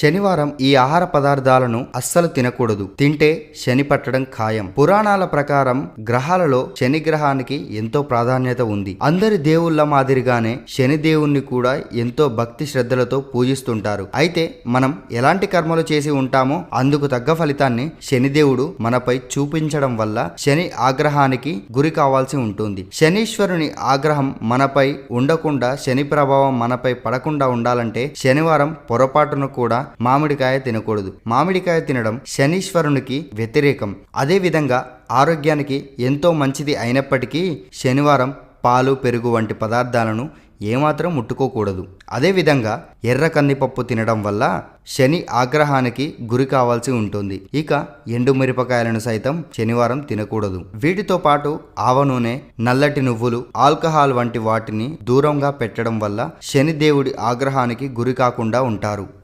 శనివారం ఈ ఆహార పదార్థాలను అస్సలు తినకూడదు. తింటే శని పట్టడం ఖాయం. పురాణాల ప్రకారం గ్రహాలలో శని గ్రహానికి ఎంతో ప్రాధాన్యత ఉంది. అందరి దేవుళ్ళ మాదిరిగానే శని దేవుణ్ణి కూడా ఎంతో భక్తి శ్రద్ధలతో పూజిస్తుంటారు. అయితే మనం ఎలాంటి కర్మలు చేసి ఉంటామో అందుకు తగ్గ ఫలితాన్ని శనిదేవుడు మనపై చూపించడం వల్ల శని ఆగ్రహానికి గురి కావాల్సి ఉంటుంది. శనీశ్వరుని ఆగ్రహం మనపై ఉండకుండా శని ప్రభావం మనపై పడకుండా ఉండాలంటే శనివారం పొరపాటును కూడా మామిడికాయ తినకూడదు. మామిడికాయ తినడం శనీశ్వరునికి వ్యతిరేకం. అదేవిధంగా ఆరోగ్యానికి ఎంతో మంచిది అయినప్పటికీ శనివారం పాలు పెరుగు వంటి పదార్థాలను ఏమాత్రం ముట్టుకోకూడదు. అదేవిధంగా ఎర్ర కందిపప్పు తినడం వల్ల శని ఆగ్రహానికి గురి కావాల్సి ఉంటుంది. ఇక ఎండు మిరపకాయలను సైతం శనివారం తినకూడదు. వీటితో పాటు ఆవ నూనె నల్లటి నువ్వులు ఆల్కహాల్ వంటి వాటిని దూరంగా పెట్టడం వల్ల శని దేవుడి ఆగ్రహానికి గురి కాకుండా ఉంటారు.